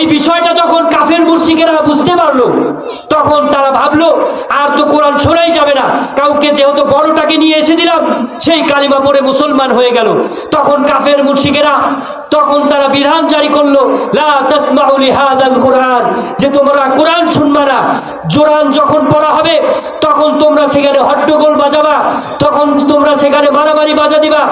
এই বিষয়টা যখন কাফের মুর্শিকেরা বুঝতে পারল। তখন তারা ভাবলো, আর তো কোরআন শোনাই যাবে না। কাউকে যেহেতু বড়টাকে নিয়ে এসে দিলাম, সেই কালিমা পরে মুসলমান হয়ে গেল। তখন কাফের মুর্শিকেরা তখন তারা বিধান জারি করল কোরআন যে তোমরা কোরআন শুনবা না। জোরান যখন পড়া হবে, তখন তোমরা সেখানে হট্টগোল বাজাবা, তখন তোমরা সেখানে মারামারি বাজা দিবা,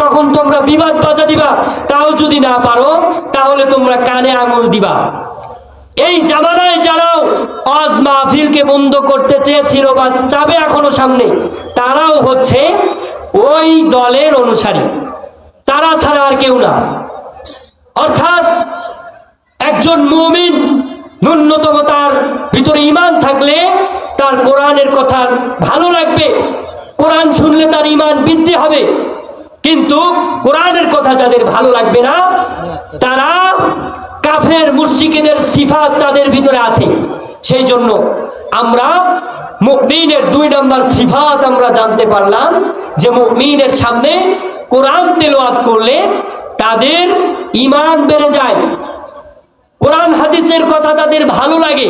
তখন তোমরা বিবাদ বাজা দিবা। তাও যদি না পারো, তাহলে তোমরা কানে আঙুল দিবা। এই জামানায় যারাও আজ মাহফিলকে বন্ধ করতে চেয়েছিল বা চাবে এখনও সামনে, তারাও হচ্ছে ওই দলের অনুসারী। তারা ছাড়া আর কেউ না। অর্থাৎ একজন মুমিন ন্যূনতম তার ভিতরে ইমান থাকলে তার কোরআনের কথা ভালো লাগবে। কোরআন শুনলে তার ইমান বৃদ্ধি হবে। কিন্তু কোরআনের কথা যাদের ভালো লাগবে না, তারা কাফের মুর্শিকেদের সিফাত তাদের ভিতরে আছে। সেই জন্য আমরা মুমিনের দুই নম্বর সিফাত আমরা জানতে পারলাম যে মুমিনের সামনে কোরআন তেলাওয়াত করলে তাদের ইমান বেড়ে যায়। কোরআন হাদিসের কথা তাদের ভালো লাগে।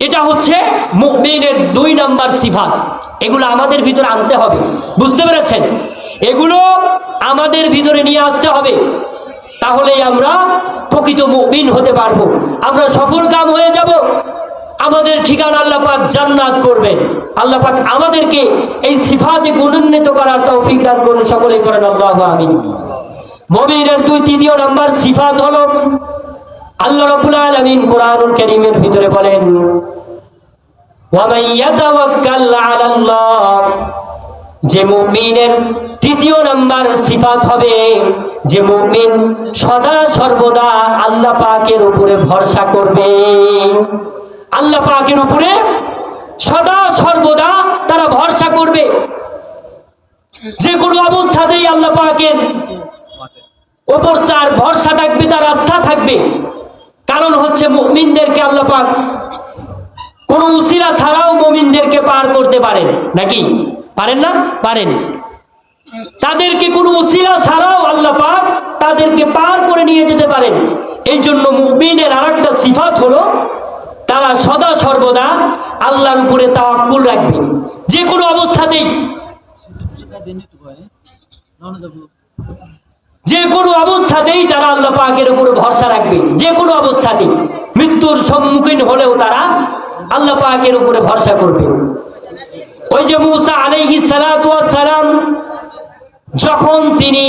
এটা হচ্ছে মুমিনের দুই নাম্বার সিফাত। এগুলো আমাদের ভিতরে আনতে হবে। বুঝতে পেরেছেন? এগুলো আমাদের ভিতরে নিয়ে আসতে হবে। তাহলেই আমরা প্রকৃত মুমিন হতে পারব। আমরা সফল কাম হয়ে যাব। আমাদের ঠিকানা আল্লাহ পাক জান্নাত করবেন। আল্লাহ পাক আমাদেরকে এই সিফাতে গুণান্বিত করার তৌফিক দান করুন সকলেই করেন আল্লাহ আমিন। মুমিনের দুই, তৃতীয় নাম্বার সিফাত হলো আল্লাহ রাব্বুল আলামিন কোরআনুল কারীমের ভিতরে বলেন ওয়ামান ইয়াতাওয়াক্কাল আলাল্লাহ যে মুমিনের তৃতীয় নাম্বার সিফাত হবে, যে মুমিন সদা সর্বদা আল্লাহ পাকের উপরে ভরসা করবে। আল্লাহ পাকের উপরে সদা সর্বদা তারা ভরসা করবে। যে কোনো অবস্থাতেই আল্লাহ পাকের ওপর তার ভরসা থাকবে, তার আস্থা থাকবে। কারণ হচ্ছে মুমিনদেরকে আল্লাহ পাক কোন উসিলা ছাড়াও মুমিনদেরকে পার করতে পারেন, নাকি? পারেন না? পারেন। তাদেরকে কোনো উসিলা ছাড়াও আল্লাহ পাক তাদেরকে পার করে নিয়ে যেতে পারেন। এই জন্য মুমিনের আর একটা সিফাত হলো, তারা সদা সর্বদা আল্লাহর উপরে তাওয়াক্কুল রাখবে। যে কোনো অবস্থাতেই। যে কোনো অবস্থাতেই তারা আল্লাহ পাকের উপর ভরসা রাখবে। যে কোনো অবস্থাতেই। মৃত্যুর সম্মুখীন হলেও তারা আল্লাহ পাকের উপরে ভরসা করবে। ওই যে মুসা আলাইহি সালাম যখন তিনি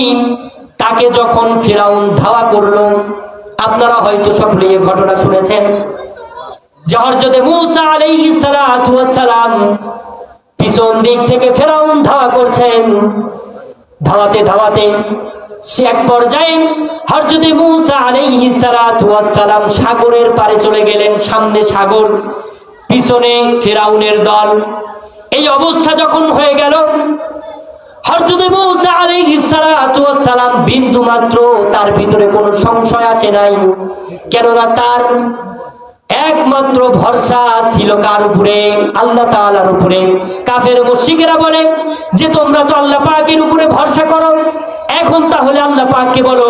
তাকে যখন ফেরাউন ধাওয়া করল, আপনারা হয়তো সব নিয়ে ঘটনা শুনেছেন যে হরজতে মুসা আলাইহি সালাম পিছন দিক থেকে ফেরাউন ধাওয়া করছেন। ধাওয়াতে ধাওয়াতে সে এক পর্যায়ে হরজতে মুসা ওয়াস সালাম সাগরের পারে চলে গেলেন, সামনে সাগর, পিছনে ফেরাউনের দল। এই অবস্থা যখন হয়ে গেল সালাম বিন্দু তার ভিতরে কোনো সংশয় আসে নাই। কেননা তার একমাত্র ভরসা ছিল কার উপরে? আল্লাহ তাআলার উপরে। কাফের মুশরিকেরা বলে, যে তোমরা তো আল্লাহ পাকের উপরে ভরসা করো এখন তাহলে আল্লাহ পাককে বলো,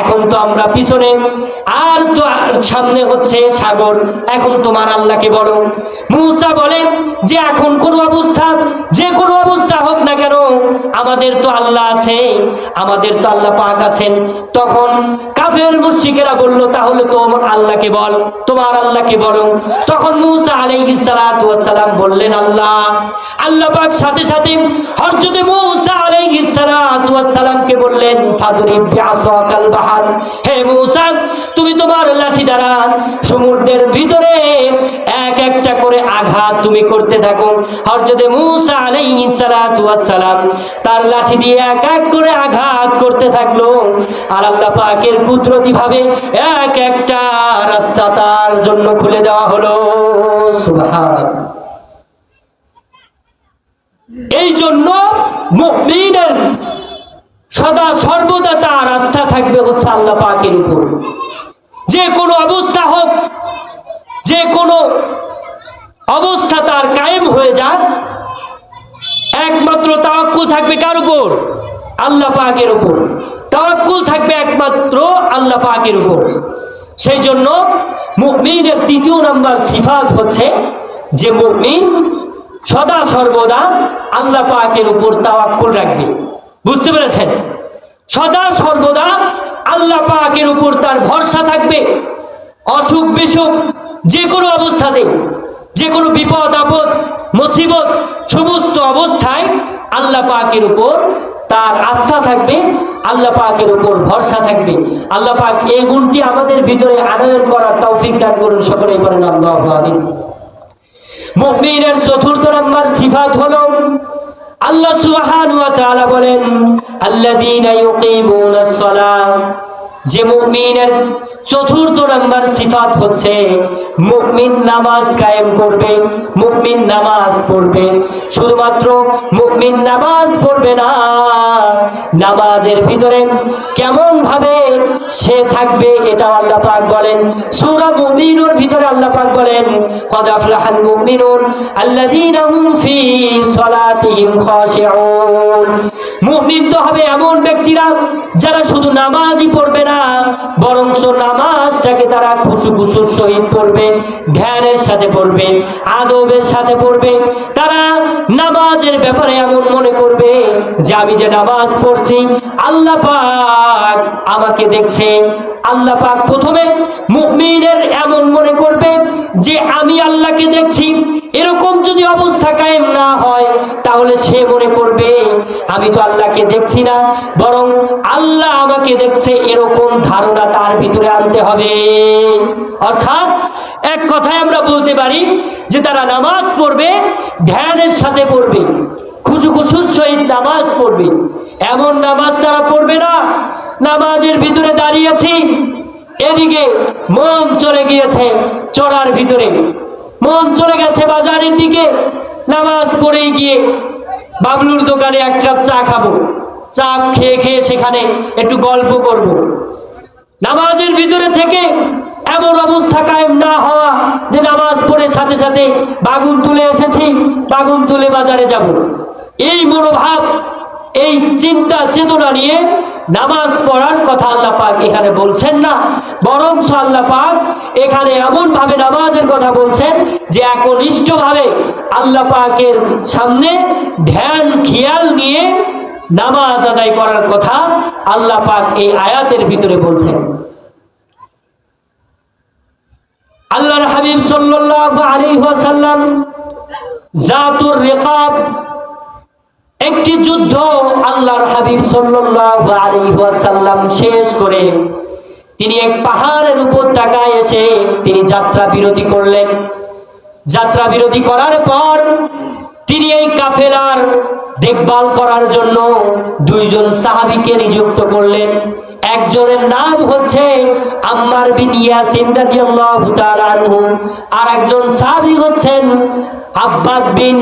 এখন তো আমরা পিছনে, আর তো সামনে হচ্ছে সাগর, এখন তোমার আল্লাহকে বলো। মুসা বলে, যে এখন কোন অবস্থা, যে কোনো অবস্থা হোক না কেন, আমাদের তো আল্লাহ আছে, আমাদের তো আল্লাহ পাক আছেন। তখন কাফের মুশরিকেরা বলল, তাহলে তো আমার আল্লাহকে বল, তোমার আল্লাহকে বলো। তখন মুসা ওয়াস সালাম বললেন, আল্লাহ আল্লাহ পাক সাথে সাথে হযরত মুসা আলাইহিস সালাতু ওয়াস সালামকে বললেন ফাদরিব বিআসাকাল বাহার হে মুসা, তুমি তোমার লাঠি দ্বারা সমুদ্রের ভিতরে এক একটা করে আঘাত তুমি করতে থাকো। হযরত মুসা আলাইহিস সালাতু ওয়াস সালাম তার লাঠি দিয়ে এক এক করে আঘাত করতে থাকল। আর আল্লাহ পাকের কুদরতি ভাবে এক একটা রাস্তা তার জন্য খুলে দেওয়া হলো। সুবহান এই জন্য মুমিনের সদা সর্বদা তার আস্থা থাকবে হচ্ছে আল্লাহ পাকের উপর। যে কোনো অবস্থা হোক, যে কোনো অবস্থা তার কায়েম হয়ে যাক, একমাত্র তাওয়াক্কুল থাকবে কার উপর? আল্লাহ পাকের উপর। তাওয়াক্কুল থাকবে একমাত্র আল্লাহ পাকের উপর। সেই জন্য মুমিনের তৃতীয় নাম্বার সিফাত হচ্ছে যে মুমিন সদা সর্বদা আল্লাহ পাকের উপর তাওয়াক্কুল রাখবে। বুঝতে পেরেছেন? সদা সর্বদা আল্লাহ পাকের উপর তার ভরসা থাকবে। অসুখ, বিসুখ যে কোনো অবস্থাতে যে কোনো বিপদ, আপদ, মুসিবত, সমস্ত অবস্থায় আল্লাহ পাকের উপর তার আস্থা থাকবে, আল্লাহ পাকের উপর ভরসা থাকবে। আল্লাহ পাক এই গুণটি আমাদের ভিতরে আনয়ন করার তৌফিক দান করুন, সকলেই বলেন আল্লাহ মুমিনের চতুর্থ নম্বর সিফাত হলো আল্লাহ সুবহান ওয়া তাআলা বলেন আল্লাযীনা ইউকিমুনাস সালাহ যে মুমিনের চতুর্থ নম্বর সিফাত হচ্ছে, মুমিন নামাজ কায়েম করবে, মুমিন নামাজ পড়বে। শুধুমাত্র মুমিন নামাজ পড়বে না, নামাজের ভিতরে কেমন ভাবে সে থাকবে এটা আল্লাহ পাক বলেন। সূরা মুমিনুর ভিতরে আল্লাহ পাক বলেন, কদ আফলাহাল মুমিনুন আল্লাযীনা হুম ফি সালাতিহিম খাশিউন। মুমিন হবে এমন ব্যক্তিরা যারা শুধু নামাজই পড়বে না বরং নামাজটাকে তারা খুশু খুশুর সহিত পড়বে, ধ্যানের সাথে পড়বে, আদবের সাথে পড়বে। তারা নামাজের ব্যাপারে এমন মনে করবে যে, আমি যে নামাজ পড়ছি, আল্লাহ পাক আমাকে দেখছে। আল্লাহ পাক প্রথমে মুমিনের এমন মনে করবে যে, আমি আল্লাহকে দেখছি। এরকম যদি অবস্থা কায়েম না হয়, তাহলে সে মনে করবে, আমি তো আল্লাহকে দেখছি না, বরং আল্লাহ আমাকে দেখছে। এরকম ধারণা তার ভিতরে আনতে হবে। অর্থাৎ এক কথায় আমরা বলতে পারি যে তারা নামাজ পড়বে, ধ্যানের সাথে পড়বে, খুশু খুশুর সহিত নামাজ পড়বে। এমন নামাজ তারা পড়বে না। নামাজের ভিতরে দাঁড়িয়েছি এদিকে মন চলে গিয়েছে চড়ার ভিতরে। মন চলে গেছে বাজারের দিকে, নামাজ পড়েই গিয়ে বাবলুর দোকানে এক কাপ চা খাব। চা খেয়ে খেয়ে সেখানে একটু গল্প করব। নামাজের ভিতরে থেকে এমন অবস্থা কায়েম না হওয়া যে নামাজ পড়ে সাথে সাথে বাগুন তুলে এসেছি, বাগুন তুলে বাজারে যাব। এই মনোভাব, এই চিন্তা চেতনা নিয়ে নামাজ পড়ার কথা আল্লাহ পাক এখানে বলছেন না বরং আল্লাহ পাক এখানে এমন ভাবে নামাজের কথা বলছেন যে একনিষ্ঠ ভাবে আল্লাহ পাকের সামনে ধ্যান, খেয়াল নিয়ে নামাজ আদায় করার কথা আল্লাহ পাক এই আয়াতের ভিতরে বলছেন। আল্লাহর হাবিব সাল্লাল্লাহু আলাইহি ওয়াসাল্লাম জাতুর রিকাব, একটি যুদ্ধ আল্লাহর হাবিব সাল্লাল্লাহু আলাইহি ওয়াসাল্লাম শেষ করে তিনি এক পাহাড়ের উপর তাকায় এসে তিনি যাত্রা বিরতি করলেন। যাত্রা বিরতি করার পর তিনি এই কাফেলার দেখভাল করার জন্য দুইজন সাহাবিকে নিযুক্ত করলেন। একজনের নাম হচ্ছে আম্মার বিন ইয়াসিন রাদিয়াল্লাহু তাআলা আনহু আর একজন সাহাবী হচ্ছেন আব্বাদ বিন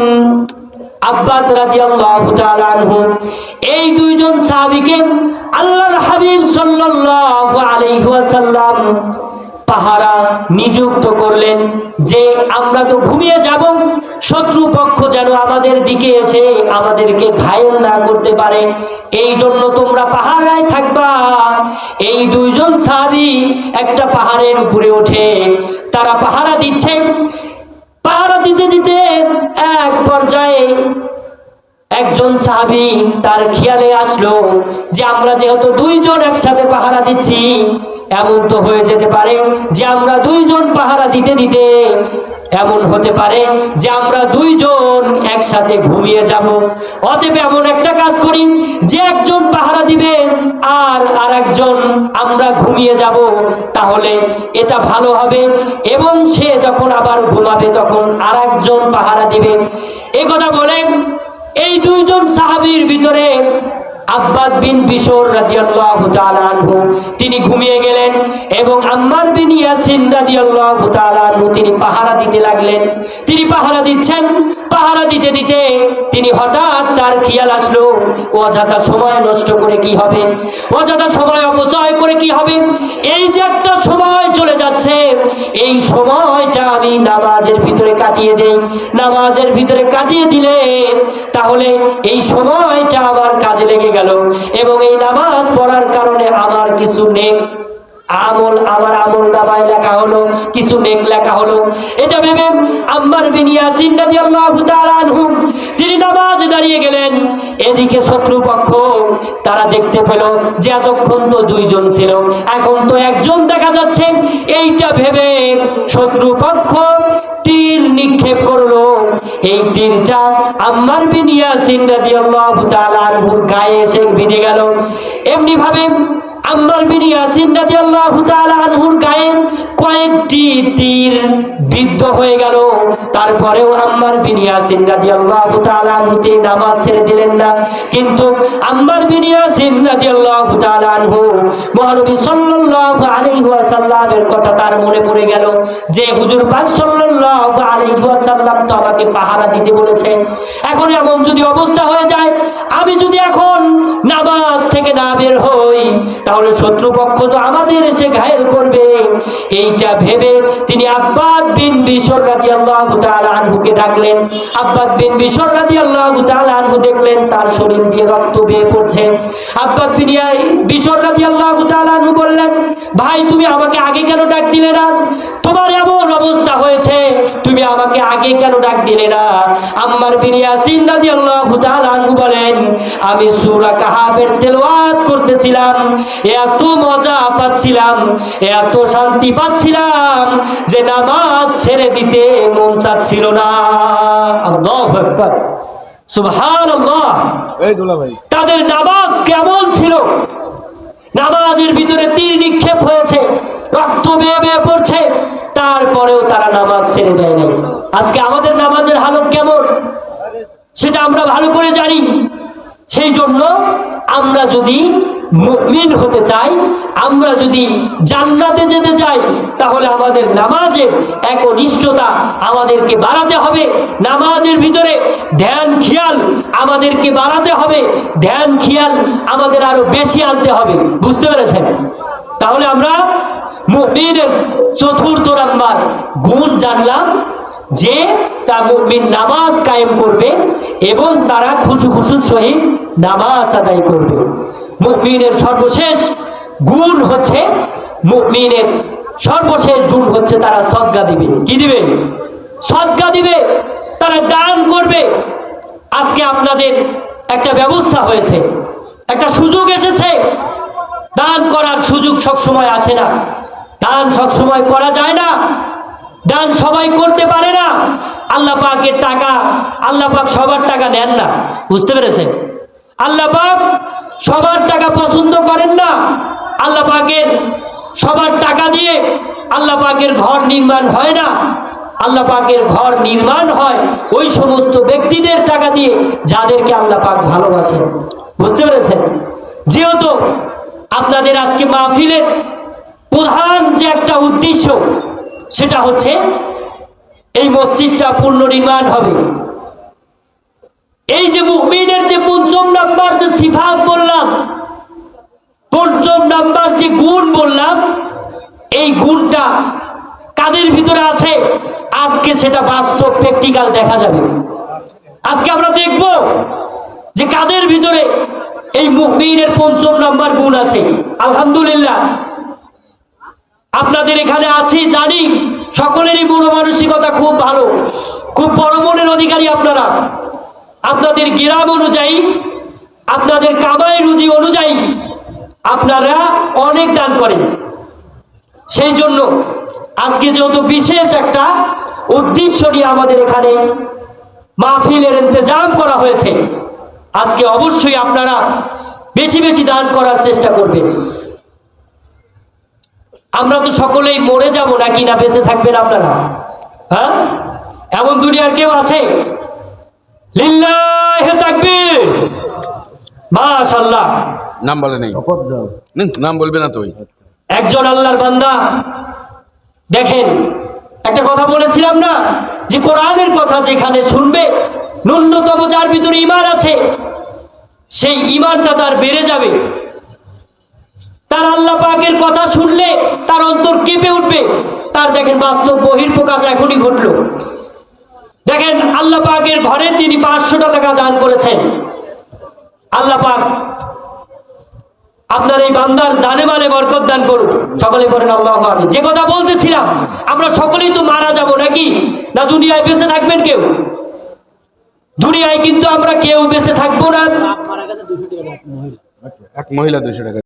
আব্বাদ রাদিয়াল্লাহু তাআলা আনহু। এই দুইজন সাহাবীকে আল্লাহর হাবিব সাল্লাল্লাহু আলাইহি ওয়াসাল্লাম পাহারা নিযুক্ত করলেন যে আমরা তো ঘুমিয়ে যাব শত্রু পক্ষ যেন আমাদের দিকে এসে আমাদেরকে ঘায়েল না করতে পারে। এই জন্য তোমরা পাহাড়ায় থাকবা। এই দুইজন সাহাবি একটা পাহাড়ের উপরে ওঠে। তারা পাহারা দিচ্ছে। পাহারা দিতে দিতে এক পর্যায়ে একজন সাহাবি তার খেয়ালে আসলো যে আমরা যেহেতু দুইজন একসাথে পাহারা দিচ্ছি, এমন তো হয়ে যেতে পারে যে আমরা দুইজন পাহারা দিতে দিতে এমন হতে পারে যে আমরা দুইজন একসাথে ঘুমিয়ে যাব। অতএব এমন একটা কাজ করি, যে একজন পাহারা দিবে আর আর একজন আমরা ঘুমিয়ে যাব, তাহলে এটা ভালো হবে। এবং সে যখন আবার ঘুমাবে, তখন আর একজন পাহারা দিবে। এ কথা বলে এই দুইজন সাহাবির ভিতরে আব্বাদ বিন বিশোর রাজিয়াল তিনি ঘুমিয়ে গেলেন। এবং আম্মার বিন ইয়াসিন রাদিয়াল্লাহু তাআলা তিনি পাহারা দিতে লাগলেন। তিনি পাহারা দিচ্ছেন। পাহারা দিতে দিতে তিনি হঠাৎ তার খেয়াল আসলো, অযথা সময় নষ্ট করে কি হবে? অযথা সময় অপচয় করে কি হবে? এই যে একটা সময় চলে যাচ্ছে, এই সময়টা আমি নামাজের ভিতরে কাটিয়ে দেই। নামাজের ভিতরে কাটিয়ে দিলে তাহলে এই সময়টা আমার কাজে লেগে গেল এবং এই নামাজ পড়ার কারণে আমার কিছু নেক আমল, আমার আমল নামায় লেখা হলো, কিছু নেক লেখা হলো। এটা ভেবে আম্মার বিন ইয়াসিন রাদিয়াল্লাহু তাআলা আনহু, তিনি নামাজ দাঁড়িয়ে গেলেন। এদিকে শত্রুপক্ষ, তারা দেখতে পেল যে এতক্ষণ তো দুইজন ছিল, এখন তো একজন দেখা যাচ্ছে। এইটা ভেবে শত্রুপক্ষ তীর নিক্ষেপ করল। এই তীরটা আম্মার বিন ইয়াসিন রাদিয়াল্লাহু তাআলা আনহুর গায়ে এসে বিঁধে গেল। এমনি ভাবে আম্মার বিন ইয়াসিন রাদিয়াল্লাহু তাআলা আনহুর গায়ে কয়েকটি তীর বিদ্ধ হয়ে গেল। তারপরেও আম্মার বিন ইয়াসিন রাদিয়াল্লাহু তাআলা তিনি নামাজ ছেড়ে দিলেন না। কিন্তু আম্মার বিন ইয়াসিন রাদিয়াল্লাহু তাআলা আনহু মহানবী সাল্লাল্লাহু আলাইহি ওয়াসাল্লামের কথা তার মনে পড়ে গেল যে, হুজুর পাক সাল্লাল্লাহু আলাইহি ওয়াসাল্লাম তো আমাকে পাহারা দিতে বলেছে। এখন এমন যদি অবস্থা হয়ে যায়, আমি যদি এখন শত্রুপক্ষ তো আমাদের এসে ঘায়েল করবে। এইটা ভেবে তিনি আব্বাদ বিন বিশর রাদিয়াল্লাহু তাআলা আনহুকে ডাকলেন। আব্বাদ বিন বিশর রাদিয়াল্লাহু তাআলা আনহু দেখলেন তার শরীর দিয়ে রক্ত বেয়ে পড়ছে আব্বাদ বিন বিশর রাদিয়াল্লাহু তাআলা আনহু বললেন, ভাই, তুমি আমাকে আগে কেন ডাক দিলে না? তোমার এমন অবস্থা হয়েছে, তুমি আমাকে আগে কেন ডাক দিলে না? আম্মার বিন ইয়াসিন রাদিয়াল্লাহু তাআলা আনহু বলেন, আমি সূরা কাহাবের তেলাওয়াত করতেছিলাম। এত মজা পাচ্ছিলাম এত শান্তি পাচ্ছিলাম যে নামাজ ছেড়ে দিতে মন চাচ্ছিল না। আল্লাহু তাদের নামাজ কেমন ছিল? নামাজের ভিতরে তীর নিক্ষেপ হয়েছে রক্ত বেয়ে বেয়ে পড়ছে তারপরেও তারা নামাজ ছেড়ে দেয় নাই। আজকে আমাদের নামাজের হালত কেমন? সেটা আমরা ভালো করে জানি। সেই জন্য আমরা যদি মুমিন হতে চাই, আমরা যদি জান্নাতে যেতে চাই, তাহলে আমাদের নামাজের একনিষ্ঠতা আমাদেরকে বাড়াতে হবে। নামাজের ভিতরে ধ্যান, খেয়াল আমাদেরকে বাড়াতে হবে। ধ্যান, খেয়াল আমাদের আরও বেশি আনতে হবে। বুঝতে পেরেছেন? তাহলে আমরা মুমিনের চতুর্থ নাম্বার গুণ জানলাম, যে তা মুমিন নামাজ কায়েম করবে এবং তারা খুশু খুশুর সহিত নামাজ আদায় করবে। মুমিনের সর্বশেষ গুণ হচ্ছে, মুমিনের সর্বশেষ গুণ হচ্ছে তারা সদ্গা দিবে। কি দিবে? সদ্গা দিবে, তারা দান করবে। আজকে আপনাদের একটা ব্যবস্থা হয়েছে, একটা সুযোগ এসেছে। দান করার সুযোগ সবসময় আসে না। দান সবসময় করা যায় না। দান সবাই করতে পারে না। আল্লাহ পাকের টাকা, আল্লাহ পাক সবার টাকা নেন না। বুঝতে পেরেছেন? আল্লাহ পাক সবার টাকা পছন্দ করেন না, আল্লাহ পাকের সবার টাকা দিয়ে আল্লাহ পাকের ঘর নির্মাণ হয় না। আল্লাহ পাকের ঘর নির্মাণ হয় ওই সমস্ত ব্যক্তিদের টাকা দিয়ে যাদেরকে আল্লাহ পাক ভালোবাসেন। বুঝতে পেরেছেন? যেহেতু আপনাদের আজকে মাহফিলের প্রধান যে একটা উদ্দেশ্য, সেটা হচ্ছে এই মসজিদটা পুনর্নির্মাণ হবে। এই যে মুমিনের যে পঞ্চম নাম্বার যে সিফাত বললাম, পঞ্চম নাম্বার যে গুণ বললাম, এই গুণটা কাদের ভিতরে আছে? আজকে সেটা বাস্তব প্র্যাকটিক্যাল দেখা যাবে। আজকে আমরা দেখব যে কাদের ভিতরে এই মুমিনের পঞ্চম নাম্বার গুণ আছে। আলহামদুলিল্লাহ। আপনাদের এখানে আছি, জানি, সকলেরই মনোমানসিকতা খুব ভালো। খুব বড় মনের অধিকারী আপনারা। আপনাদের গ্রাম অনুযায়ী, আপনাদের কামাই রুজি অনুযায়ী আপনারা অনেক দান করেন। সেই জন্য আজকে যেহেতু বিশেষ একটা উদ্দেশ্য নিয়ে আমাদের এখানে মাহফিলের ইন্তজাম করা হয়েছে, আজকে অবশ্যই আপনারা বেশি বেশি দান করার চেষ্টা করবেন। আমরা তো সকলেই মরে যাব, নাকি না বেঁচে থাকবেন আপনারা? হ্যাঁ? এমন দুনিয়ার কেউ আছে? লিল্লাহে তাকবীর। মাশাআল্লাহ। নাম বলে নেই। নাম বলবে না তুই। একজন আল্লাহর বান্দা। দেখেন একটা কথা বলেছিলাম না? যে কোরআনের কথা যেখানে শুনবে ন্যূনতম যার ভিতরে ইমান আছে সেই ইমানটা তার বেড়ে যাবে। তার আল্লাহ পাকের কথা শুনলে তার অন্তর কেঁপে উঠবে। তার দেখেন বাস্তব বহির্প্রকাশ এখনই ঘটলো। দেখেন আল্লাহ পাকের ঘরে তিনি পাঁচশো টাকা দান করেছেন। আল্লাহ পাক আপনার এই বান্দার জানে মালে বরকত দান করুন সকলে করেন আল্লাহ। যে কথা বলতেছিলাম, আমরা সকলেই তো মারা যাব নাকি? না দুনিয়ায় বেঁচে থাকবেন কেউ? দুনিয়ায় কিন্তু আমরা কেউ বেঁচে থাকব না। এক মহিলা দুশো টাকা।